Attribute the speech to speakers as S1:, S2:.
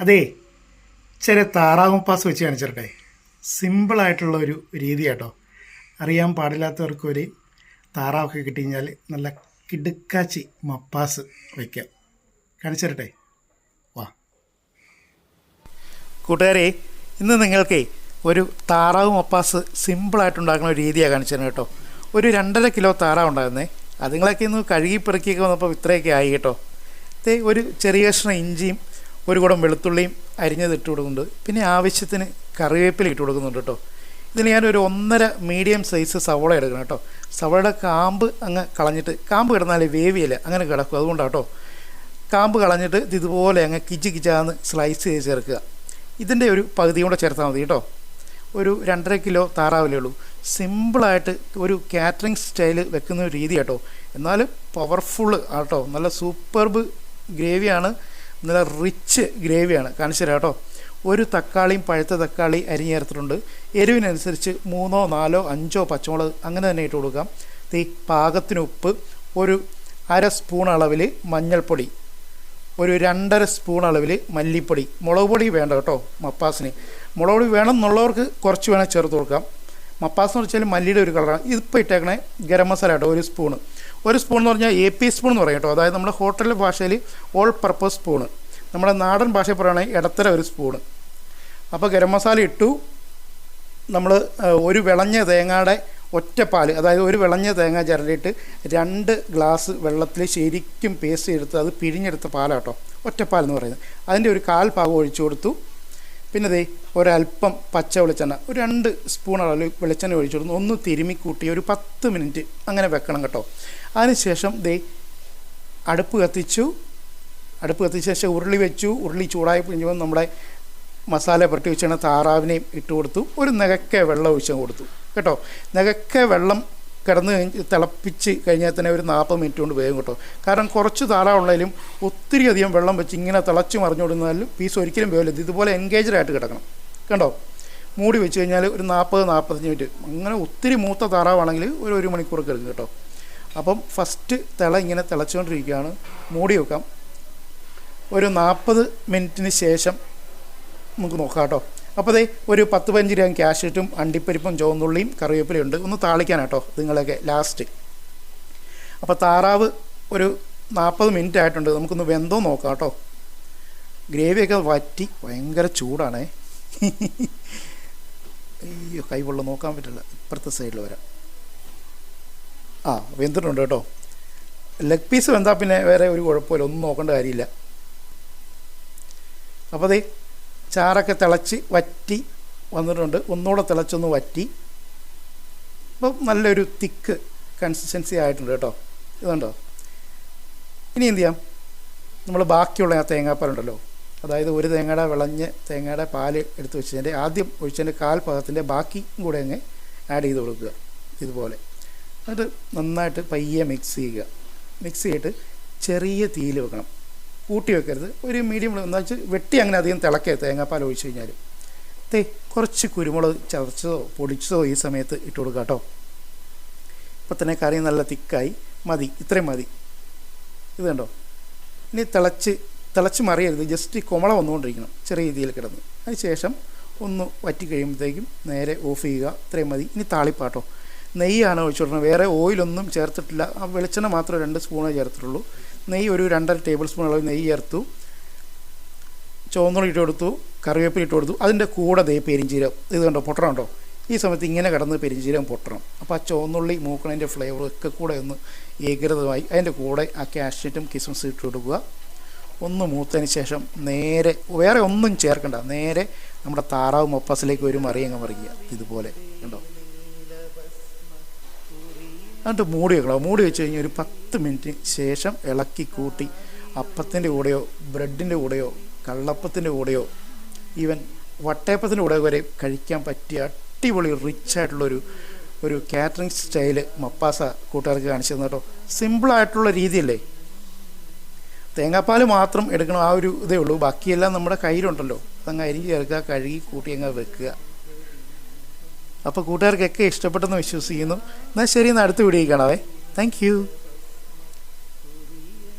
S1: അതെ ചില താറാവും പാസ് വെച്ച് കാണിച്ചിട്ടെ സിമ്പിളായിട്ടുള്ള ഒരു രീതി കേട്ടോ അറിയാൻ പാടില്ലാത്തവർക്ക് ഒരു താറാവൊക്കെ കിട്ടി കഴിഞ്ഞാൽ നല്ല കിടുക്കാച്ചി മപ്പാസ് വയ്ക്കാം കാണിച്ചിരട്ടെ. വാ.
S2: കൂട്ടുകാരെ ഇന്ന് നിങ്ങൾക്ക് ഒരു താറാവ് മപ്പാസ് സിമ്പിളായിട്ട് ഉണ്ടാക്കുന്ന ഒരു രീതിയാണ് കാണിച്ചത് കേട്ടോ. ഒരു രണ്ടര കിലോ താറാവ് ഉണ്ടായിരുന്നേ. അതുങ്ങളൊക്കെ ഒന്ന് കഴുകി പെറുക്കിയൊക്കെ വന്നപ്പോൾ ഇത്രയൊക്കെ ആയി കേട്ടോ. ഒരു ചെറിയ കഷ്ണം ഇഞ്ചിയും ഒരു കുടം വെളുത്തുള്ളിയും അരിഞ്ഞത് ഇട്ട് കൊടുക്കുന്നുണ്ട്. പിന്നെ ആവശ്യത്തിന് കറിവേപ്പില ഇട്ട് കൊടുക്കുന്നുണ്ട് കേട്ടോ. ഇതിന് ഞാനൊരു ഒന്നര മീഡിയം സൈസ് സവോള എടുക്കണം കേട്ടോ. സവോളയുടെ കാമ്പ് അങ്ങ് കളഞ്ഞിട്ട് കാമ്പ് കിടന്നാൽ വേവിയല്ല? അങ്ങനെ കിടക്കും. അതുകൊണ്ടാണ് കേട്ടോ. കാമ്പ് കളഞ്ഞിട്ട് ഇത് ഇതുപോലെ അങ്ങ് കിജ് കിജാന്ന് സ്ലൈസ് ചെയ്ത് ചേർക്കുക. ഇതിന്റെ ഒരു പകുതി കൂടെ ചേർത്താൽ മതി കേട്ടോ. ഒരു രണ്ടര കിലോ താറാവിലേ ഉള്ളൂ. സിമ്പിളായിട്ട് ഒരു കാറ്ററിംഗ് സ്റ്റൈൽ വെക്കുന്ന ഒരു രീതി കേട്ടോ. എന്നാൽ പവർഫുള്ള് ആട്ടോ നല്ല സൂപ്പർബ് ഗ്രേവിയാണ് നല്ല റിച്ച് ഗ്രേവിയാണ് കാണിച്ചു തരാം കേട്ടോ. ഒരു തക്കാളിയും പഴുത്ത തക്കാളി അരിഞ്ഞ് ചേർത്തിട്ടുണ്ട്. എരിവിനനുസരിച്ച് മൂന്നോ നാലോ അഞ്ചോ പച്ചമുളക് അങ്ങനെ തന്നെ ഇട്ട് കൊടുക്കാം. തീ പാകത്തിന് ഉപ്പ് ഒരു അര സ്പൂൺ അളവിൽ മഞ്ഞൾപ്പൊടി ഒരു രണ്ടര സ്പൂൺ അളവിൽ മല്ലിപ്പൊടി. മുളക് പൊടി വേണ്ട കേട്ടോ മപ്പാസിന്. മുളക് പൊടി വേണം എന്നുള്ളവർക്ക് കുറച്ച് വേണേൽ ചേർത്ത് കൊടുക്കാം. മപ്പാസ് എന്ന് വെച്ചാൽ മല്ലിയുടെ ഒരു കളറാണ്. ഇതിപ്പോൾ ഇട്ടേക്കണേ ഗരം മസാല കേട്ടോ ഒരു സ്പൂണ് ഒരു സ്പൂൺ എന്ന് പറഞ്ഞാൽ എ പി സ്പൂൺ എന്ന് പറയും കേട്ടോ. അതായത് നമ്മുടെ ഹോട്ടൽ ഭാഷയിൽ ഓൾ പർപ്പസ് സ്പൂണ് നമ്മുടെ നാടൻ ഭാഷയിൽ പറയുകയാണെങ്കിൽ ഇടത്തര ഒരു സ്പൂണ് അപ്പോൾ ഗരം മസാല ഇട്ടു. നമ്മൾ ഒരു വിളഞ്ഞ തേങ്ങയുടെ ഒറ്റപ്പാൽ അതായത് ഒരു വിളഞ്ഞ തേങ്ങ ചിരണ്ടിയിട്ട് രണ്ട് ഗ്ലാസ് വെള്ളത്തിൽ ശരിക്കും പേസ്റ്റ് എടുത്ത് അത് പിഴിഞ്ഞെടുത്ത പാലാട്ടോ. ഒറ്റപ്പാൽ എന്ന് പറയുന്നത്. അതിന്റെ ഒരു കാൽ ഭാഗം ഒഴിച്ചു കൊടുത്തു. പിന്നെ ദേ ഒരല്പം പച്ച വെളിച്ചെണ്ണ. ഒരു രണ്ട് സ്പൂൺ അളവിൽ വെളിച്ചെണ്ണ ഒഴിച്ചു ഒന്ന് തിരുമിക്കൂട്ടി കൂട്ടി ഒരു പത്ത് മിനിറ്റ് അങ്ങനെ വെക്കണം കേട്ടോ. അതിനുശേഷം ദേ അടുപ്പ് കത്തിച്ചു. അടുപ്പ് കത്തിച്ച ശേഷം ഉരുളി വെച്ചു. ഉരുളി ചൂടായി കഴിഞ്ഞപ്പോൾ നമ്മുടെ മസാല പുരട്ടി വെച്ചാണ് താറാവിനെയും ഇട്ട് കൊടുത്തു. ഒരു നികക്കെ വെള്ളം ഒഴിച്ച് കൊടുത്തു. കേട്ടോ? നികക്കെ വെള്ളം കിടന്ന് കഴിഞ്ഞ് തിളപ്പിച്ച് കഴിഞ്ഞാൽ തന്നെ ഒരു നാൽപ്പത് മിനിറ്റ് കൊണ്ട് വേഗം കിട്ടും. കാരണം കുറച്ച് താറാവുള്ളതിലും ഒത്തിരി അധികം വെള്ളം വെച്ച് ഇങ്ങനെ തിളച്ച് മറിഞ്ഞു കൊടുത്താലും പീസ് ഒരിക്കലും വേവില്ല. ഇത് ഇതുപോലെ എൻഗേജഡ് ആയിട്ട് കിടക്കണം. കണ്ടോ? മൂടി വെച്ച് കഴിഞ്ഞാൽ ഒരു നാൽപ്പത് നാൽപ്പത്തഞ്ച് മിനിറ്റ് അങ്ങനെ ഒത്തിരി മൂത്ത താറാവാണെങ്കിൽ ഒരു ഒരു മണിക്കൂർ എടുക്കും കേട്ടോ. അപ്പം ഫസ്റ്റ് തിള ഇങ്ങനെ തിളച്ചുകൊണ്ടിരിക്കുകയാണ്. മൂടി വെക്കാം. ഒരു നാൽപ്പത് മിനിറ്റിന് ശേഷം നമുക്ക് നോക്കാം കേട്ടോ. അപ്പോൾ അതേ ഒരു പത്ത് പതിനഞ്ച് രൂപ ക്യാഷ് കിട്ടും അണ്ടിപ്പരിപ്പും ചുവന്നുള്ളിയും കറിവേപ്പിലയും ഉണ്ട്. ഒന്ന് താളിക്കാനാട്ടോ നിങ്ങളൊക്കെ ലാസ്റ്റ് അപ്പോൾ താറാവ് ഒരു നാൽപ്പത് മിനിറ്റ് ആയിട്ടുണ്ട്. നമുക്കൊന്ന് വെന്തോ നോക്കാം കേട്ടോ. ഗ്രേവിയൊക്കെ വറ്റി ഭയങ്കര ചൂടാണേ. അയ്യോ കൈ പൊള്ള നോക്കാൻ പറ്റില്ല. ഇപ്പുറത്തെ സൈഡിൽ വരാം. ആ വെന്തിട്ടുണ്ട് കേട്ടോ. ലെഗ് പീസ് വെന്താൽ പിന്നെ വേറെ ഒരു കുഴപ്പമില്ല. ഒന്നും നോക്കേണ്ട കാര്യമില്ല. അപ്പോൾ അതേ ചാറൊക്കെ തിളച്ച് വറ്റി വന്നിട്ടുണ്ട്. ഒന്നുകൂടെ തിളച്ചൊന്ന് വറ്റി. അപ്പം നല്ലൊരു തിക്ക് കൺസിസ്റ്റൻസി ആയിട്ടുണ്ട് കേട്ടോ. ഇതുണ്ടോ ഇനി എന്ത് ചെയ്യാം? നമ്മൾ ബാക്കിയുള്ള ആ തേങ്ങാപ്പാലുണ്ടല്ലോ. അതായത് ഒരു തേങ്ങയുടെ വിളഞ്ഞ് തേങ്ങയുടെ പാൽ എടുത്ത് വെച്ചതിന്റെ ആദ്യം ഒഴിച്ചതിന്റെ കാൽ ഭാഗത്തിന്റെ ബാക്കി കൂടെ അങ്ങ് ആഡ് ചെയ്ത് കൊടുക്കുക. ഇതുപോലെ. എന്നിട്ട് നന്നായിട്ട് പയ്യെ മിക്സ് ചെയ്യുക. മിക്സ് ചെയ്തിട്ട് ചെറിയ തീയിൽ വെക്കണം. കൂട്ടി വെക്കരുത്. ഒരു മീഡിയം എന്താ വെച്ചാൽ വെട്ടി അങ്ങനെ അധികം തിളക്കരുത് തേങ്ങാപ്പാൽ ഒഴിച്ച് കഴിഞ്ഞാൽ തേ കുറച്ച് കുരുമുളക് ചതച്ചതോ പൊടിച്ചതോ ഈ സമയത്ത് ഇട്ട് കൊടുക്കുക കേട്ടോ. ഇപ്പം തന്നെ കറി നല്ല തിക്കായി. മതി ഇത്രയും മതി. ഇത് കണ്ടോ? ഇനി തിളച്ച് തിളച്ച് മറിയരുത്. ജസ്റ്റ് കുമള വന്നുകൊണ്ടിരിക്കണം ചെറിയ രീതിയിൽ കിടന്ന്. അതിനുശേഷം ഒന്ന് വറ്റി കഴിയുമ്പോഴത്തേക്കും നേരെ ഓഫ് ചെയ്യുക. ഇത്രയും മതി. ഇനി താളിപ്പാട്ടോ. നെയ്യാണ് ഒഴിച്ചു കൊടുക്കുന്നത് വേറെ ഓയിലൊന്നും ചേർത്തിട്ടില്ല. ആ വെളിച്ചെണ്ണ മാത്രമേ രണ്ട് സ്പൂണേ ചേർത്തിട്ടുള്ളൂ. നെയ്യ് ഒരു രണ്ടര ടേബിൾ സ്പൂൺ അളവ് നെയ്യ് ചേർത്തു. ചുവന്നുള്ളി ഇട്ട് കൊടുത്തു കറിവേപ്പില ഇട്ട് കൊടുത്തു അതിന്റെ കൂടെ ദേ പെരിഞ്ചീരം ഇത് കണ്ടോ പൊട്ടണം ഈ സമയത്ത് ഇങ്ങനെ കിടന്ന് പെരിഞ്ചീരം പൊട്ടണം. അപ്പോൾ ആ ചുവന്നുള്ളി മൂക്കണതിന്റെ ഫ്ലേവർ ഒക്കെ കൂടെ ഒന്ന് ഏകൃതമായി അതിന്റെ കൂടെ ആ കാഷ്നറ്റും കിസ്മസ് ഇട്ട് കൊടുക്കുക ഒന്ന് മൂത്തതിന് ശേഷം നേരെ വേറെ ഒന്നും ചേർക്കണ്ട. നേരെ നമ്മുടെ താറാവ് മൊപ്പസിലേക്ക് ഒരു മറിയങ്ങ് മറിയുക. ഇതുപോലെ. കണ്ടോ? എന്നിട്ട് മൂടി വെക്കണം. മൂടി വെച്ച് കഴിഞ്ഞാൽ ഒരു പത്ത് മിനിറ്റ് ശേഷം ഇളക്കി കൂട്ടി അപ്പത്തിന്റെ കൂടെയോ ബ്രെഡിന്റെ കൂടെയോ കള്ളപ്പത്തിന്റെ കൂടെയോ ഈവൻ വട്ടയപ്പത്തിന്റെ കൂടെ വരെ കഴിക്കാൻ പറ്റിയ അടിപൊളി റിച്ച് ആയിട്ടുള്ളൊരു ഒരു കാറ്ററിംഗ് സ്റ്റൈൽ മപ്പാസ കൂട്ടുകാർക്ക് കാണിച്ചു തന്നെ കേട്ടോ. സിമ്പിളായിട്ടുള്ള രീതിയല്ലേ? തേങ്ങാപ്പാൽ മാത്രം എടുക്കണം ആ ഒരു ഇതേ ഉള്ളൂ. ബാക്കിയെല്ലാം നമ്മുടെ കയ്യിലുണ്ടല്ലോ. അതങ്ങ് അരിഞ്ഞ് ചേർക്കുക കഴുകി കൂട്ടി അങ്ങ് വെക്കുക. അപ്പോൾ കൂട്ടുകാർക്കൊക്കെ ഇഷ്ടപ്പെട്ടെന്ന് വിശ്വസിക്കുന്നു. എന്നാൽ ശരി എന്നാൽ അടുത്ത വീഡിയോയിൽ കാണാവേ. താങ്ക്